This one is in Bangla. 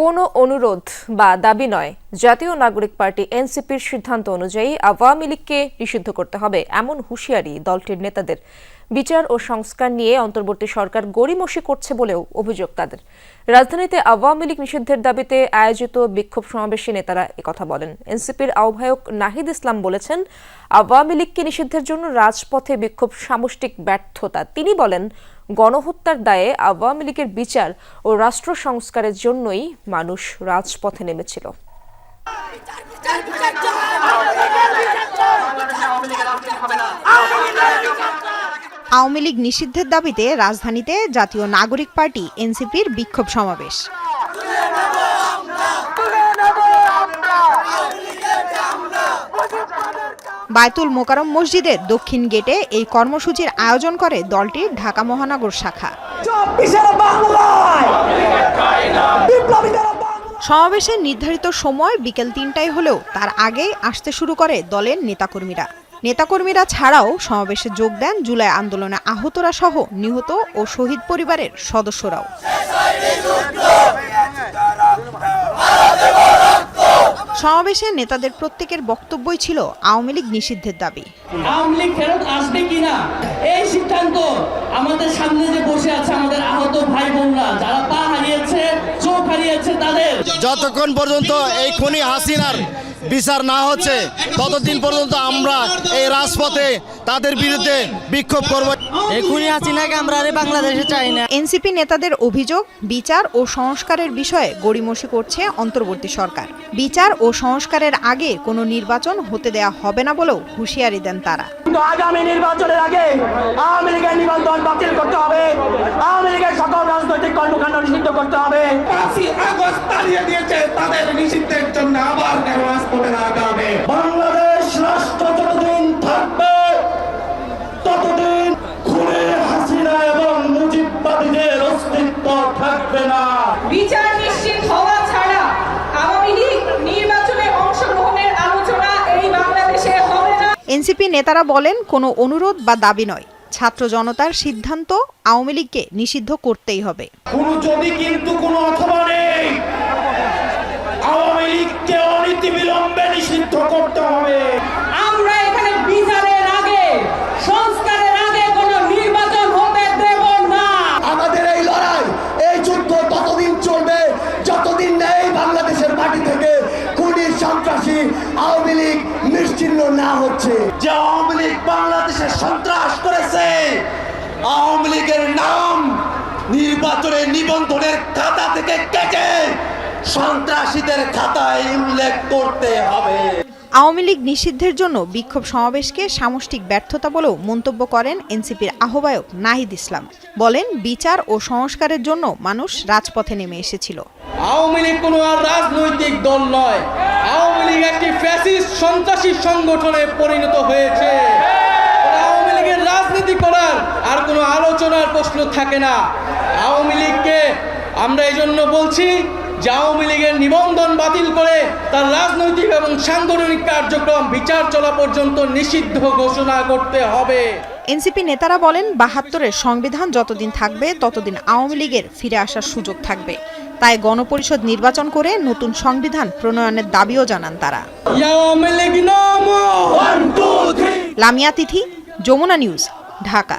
কোনো অনুরোধ বা দাবি নয়। জাতীয় নাগরিক পার্টি এনসিপির সিদ্ধান্ত অনুযায়ী আওয়ামী লীগকে নিষিদ্ধ করতে হবে এমন হুঁশিয়ারি দলটির নেতাদের। বিচার ও সংস্কার নিয়ে অন্তর্বর্তী সরকার গড়িমসি করছে বলেও অভিযোগ তাদের। রাজধানীতে আওয়ামী লীগ নিষিদ্ধের দাবিতে আয়োজিত বিক্ষোভ সমাবেশে নেতারা একথা বলেন। এনসিপির আহ্বায়ক নাহিদ ইসলাম বলেছেন, আওয়ামী লীগকে নিষিদ্ধের জন্য রাজপথে বিক্ষোভ সামষ্টিক ব্যর্থতা। তিনি বলেন গণহত্যার দায়ে আওয়ামী লীগের বিচার ও রাষ্ট্র সংস্কারের জন্যই মানুষ রাজপথে নেমেছিল। আওয়ামী লীগ নিষিদ্ধের দাবিতে রাজধানীতে জাতীয় নাগরিক পার্টি এনসিপির বিক্ষোভ সমাবেশ। বায়তুল মোকারম মসজিদের দক্ষিণ গেটে এই কর্মসূচির আয়োজন করে দলটির ঢাকা মহানগর শাখা। সমাবেশের নির্ধারিত সময় বিকেল তিনটায় হলেও তার আগেই আসতে শুরু করে দলের নেতাকর্মীরা। নেতাকর্মীরা ছাড়াও সমাবেশে যোগ দেন জুলাই আন্দোলনে আহতরা সহ নিহত ও শহীদ পরিবারের সদস্যরাও। সমাবেশে নেতাদের প্রত্যেকের বক্তব্যই ছিল আওয়ামী লীগ নিষিদ্ধের দাবি। আওয়ামী লীগ ফেরত আসবে কিনা? এই সিদ্ধান্ত আমাদের সামনে যে বসে আছে আমাদের আহত ভাই বোনরা যারা পা হারিয়েছে চোখ হারিয়েছে তাদের। যতক্ষণ পর্যন্ত এই খুনি হাসিনার বিচার না হচ্ছে ততদিন পর্যন্ত আমরা এই রাজপথে তাদের বিরুদ্ধে বিক্ষোভ করব। এখনই হাসিনাকে আমরা? আরে বাংলাদেশে চাই না। এনসিপি নেতাদের অভিযোগ বিচার ও সংস্কারের বিষয়ে গড়িমসি করছে অন্তর্বর্তী সরকার। বিচার ও সংস্কারের আগে কোনো নির্বাচন হতে দেয়া হবে না বলেও হুঁশিয়ারি দেন তারা। কিন্তু আগামী নির্বাচনের আগে আওয়ামী লীগের নিবন্ধন বাতিল করতে হবে। আওয়ামী লীগের সকল রাজনৈতিক কর্মকাণ্ড নিষিদ্ধ করতে হবে। পাঁচই আগস্ট তাড়িয়ে দিয়েছে তাদের নিষিদ্ধের জন্য আবার কেন নামতে হবে বাংলাদেশ থাকবে না। বিচার নিশ্চিত হওয়া ছাড়া আওয়ামী লীগ নির্বাচনে অংশগ্রহণের আলোচনা এই বাংলাদেশে হবে না। এনসিপি নেতারা বলেন কোনো অনুরোধ বা দাবি নয়। ছাত্র জনতার সিদ্ধান্ত আওয়ামী লীগকে নিষিদ্ধ করতেই হবে। কোনো যদি কিন্তু কোনো না হচ্ছে। যে আওয়ামী লীগ বাংলাদেশে সন্ত্রাস করেছে আওয়ামী লীগের নাম নির্বাচনের নিবন্ধনের খাতা থেকে কেটে সন্ত্রাসীদের খাতায় উল্লেখ করতে হবে। আওয়ামী লীগ নিষিদ্ধের জন্য বিক্ষোভ সমাবেশকে সামষ্টিক ব্যর্থতা বলেও মন্তব্য করেন এনসিপির আহ্বায়ক নাহিদ ইসলাম। বলেন বিচার ও সংস্কারের জন্য মানুষ রাজপথে নেমে এসেছিল। আওয়ামী লীগ কোনো রাজনৈতিক দল নয়। লীগ একটি ফ্যাসিস্ট সন্ত্রাসী সংগঠনে পরিণত হয়েছে। আওয়ামী লীগের রাজনীতি করার আর কোনো আলোচনার প্রশ্ন থাকে না। আওয়ামী লীগকে আমরা এই জন্য বলছি যে আওয়ামী লীগের নিবন্ধন বাতিল করে তার রাজনৈতিক এবং সাংগঠনিক কার্যক্রম, বিচার চলা পর্যন্ত নিষিদ্ধ ঘোষণা করতে হবে। এনসিপি নেতারা বলেন, বাহাত্তরের সংবিধান যতদিন থাকবে, ততদিন আওয়ামী লীগের ফিরে আসার সুযোগ থাকবে। তাই গণপরিষদ নির্বাচন করে নতুন সংবিধান প্রণয়নের দাবিও জানান তারা। লামিয়া তিথি যমুনা নিউজ ঢাকা।